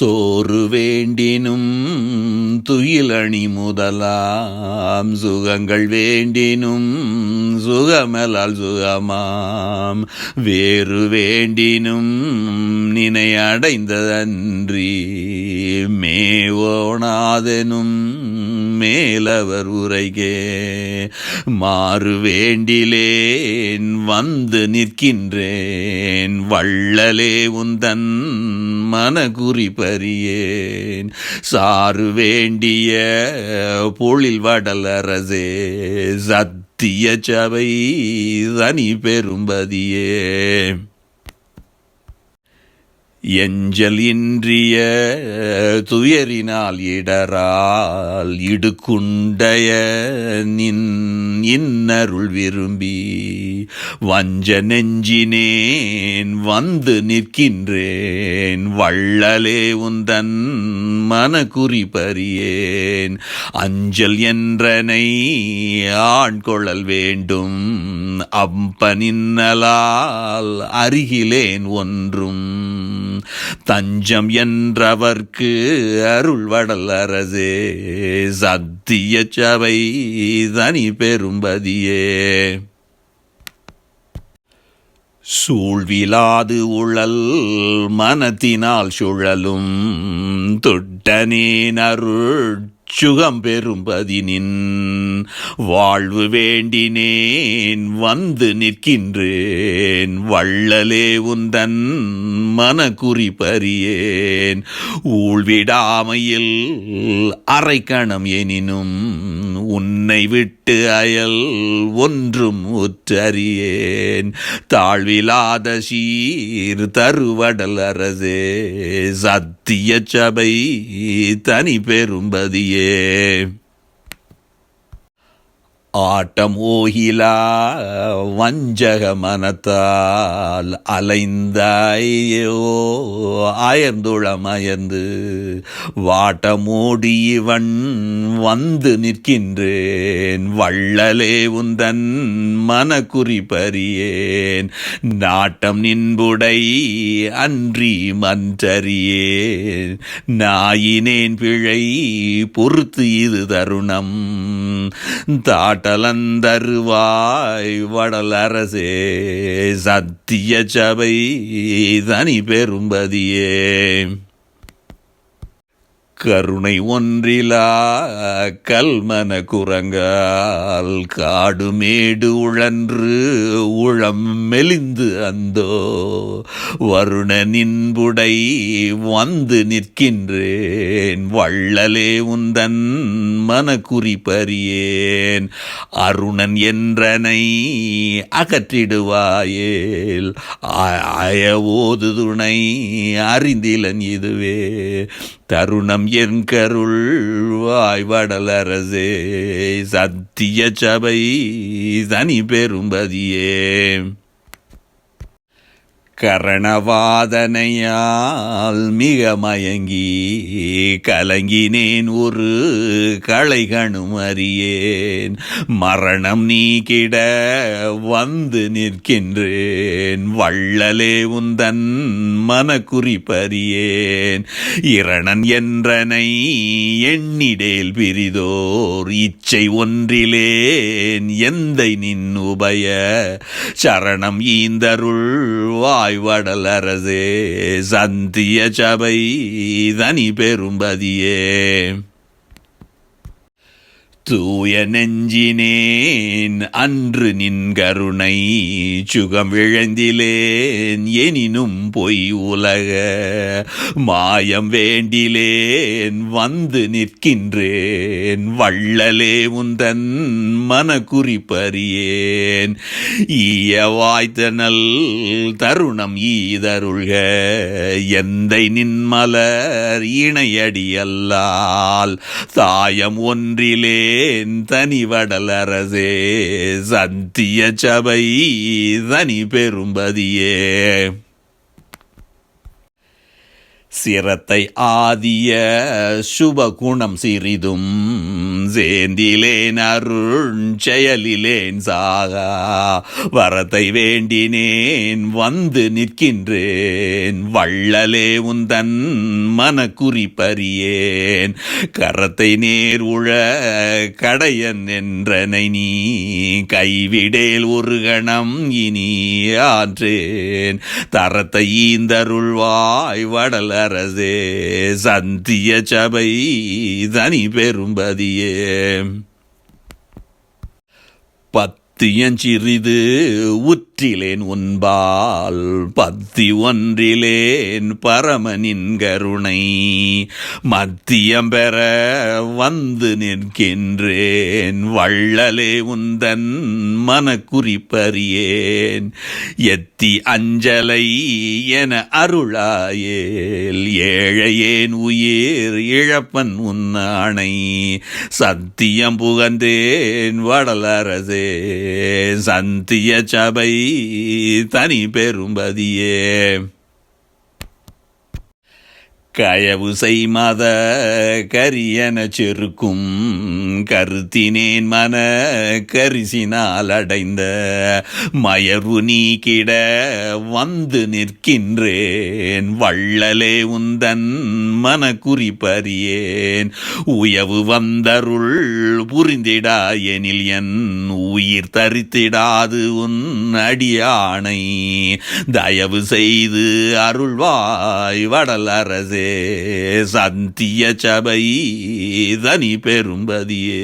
சோறு வேண்டினும் துயிலணி முதலாம். சுகங்கள் வேண்டினும் சுகமலால் சுகமாம். வேறு வேண்டினும் நினை அடைந்ததன்றி மேவோனாதெனும் மேலவர் உரைகே மாறு வேண்டிலேன் வந்து நிற்கின்றேன். வள்ளலே உந்தன் மனகுறி பறியேன். சாறு வேண்டிய பொழில் வடலரசே சத்திய சபை தனி பெரும்பதியே. எஞ்சல் இன்றிய துயரினால் இடரால் இடுக்குண்டைய நின் இன்னருள் விரும்பி வஞ்ச நெஞ்சினேன் வந்து நிற்கின்றேன். வள்ளலே உந்தன் மன குறிப்பறியேன் அஞ்சல் என்றனை ஆண் கொள்ளல் வேண்டும் அம்பனின்னலால் அருகிலேன் ஒன்றும் தஞ்சம் என்றவர்க்கு அருள் வடல் அரசே சத்திய சபை தனி பெரும்பதியே. சூழ்விலாது உழல் மனத்தினால் சுழலும் தொட்டனேன் அருள் சுகம் பெரும்பதினின் வாழ்வு வேண்டினேன் வந்து நிற்கின்றேன் வள்ளலே உந்தன் மனக்குறி பறியேன். ஊழ்விடாமையில் அரைக்கணம் எனினும் உன்னை விட்டு அயல் ஒன்றும் உற்றறியேன். தாழ்விலாத சீர் தருவடல் அரசே சத்திய சபை தனி பெரும்பதியே. Yeah. ஓகிலா வஞ்சக மனத்தால் அலைந்தாயோ? அயர்ந்துளமயர்ந்து வாட்டமோடி இவன் வந்து நிற்கின்றேன். வள்ளலே உந்தன் மனக்குறி பறியேன் நாட்டம் நின்புடை அன்றி மன்றறியேன். நாயினேன் பிழை பொறுத்து இது தருணம். தாட்டலந்தருவாய் வடலந்தருவாய் வடலரசே சத்திய சபை தனி பெரும்பதியே கருணை ஒன்றிலா கல்மன குரங்கால் காடு மேடு உழன்று உளம் மெலிந்து அந்தோ வருண நின்புடை வந்து நிற்கின்றேன் வள்ளலே உந்தன் மனக்குறி பறியேன் அருணன் என்றனை அகற்றிடுவாயேல் அயவோது துணை அறிந்திலன் இதுவே தருணம் என் கருள் வாய்வடல் சத்திய சபை சனி பெரும்பதியே கரணவாதனையால் மிக மயங்கி கலங்கினேன். ஒரு களைகணும் அறியேன். மரணம் நீக்கிட வந்து நிற்கின்றேன். வள்ளலே உந்தன் மனக்குறிப்பறியேன் இரணன் என்றனை எண்ணிடேல் பிரிதோர் இச்சை ஒன்றிலேன் எந்தை நின் உபய. சரணம் ஈந்தருள் வாய்வடல் அரசே சந்திய சபை தனி பெரும்பதியே. தூய நெஞ்சினேன் அன்று நின் கருணை சுகம் விழந்திலேன் எனினும் பொய் உலக மாயம் வேண்டிலேன் வந்து நிற்கின்றேன் வள்ளலே உந்தன் மன குறிப்பறியேன் ஈய வாய்த்தனல் தருணம் ஈதருள்க எந்தை நின்மலர் இணையடியல்லால் தாயம் ஒன்றிலே ஏன் தனிவடல் அரசே சத்திய சபை தனி பெரும்பதியே சிரத்தை ஆதிய சுபகுணம் சிறிதும் சேந்திலேன் அருண்செயலிலேன் சாகா. வரத்தை வேண்டினேன் வந்து நிற்கின்றேன். வள்ளலே உந்தன் மனக்குறிப்பறியேன் கரத்தை நேர் உழ கடையன் என்றனை நீ கைவிடேல் ஒரு கணம் இனி ஆற்றேன் தரத்தை ஈந்தருள்வாய் வடல அரசே சந்திய சபை தனி பெரும்பதியே. பத்தியஞ்சிறிது பற்றிலேன் உன்பால் பத்தி ஒன்றிலேன் பரமனின் கருணை மத்தியம் பெற வந்து நிற்கின்றேன். வள்ளலே உந்தன் மனக்குறிப்பறியேன். எத்தி அஞ்சலை என அருளாயேல். ஏழையேன் உயிர் இழப்பன் உன்னானை. சத்தியம் புகந்தேன் வடலரசே. சந்திய சபை தனி பெரும்பதியே. கயவு செய்மத கரியன செருக்கும் கருத்தினேன் மன கரிசினால் அடைந்த மயர்வு கிட வந்து நிற்கின்றேன். வள்ளலே உந்தன் மன குறிப்பறியேன் உயவு வந்தருள் புரிந்திடா எனில் என் உயிர் தரித்திடாது உன் அடியானை. தயவு செய்து அருள்வாய் வடல் அரசே சந்திய சபை தனி பெரும்பதியே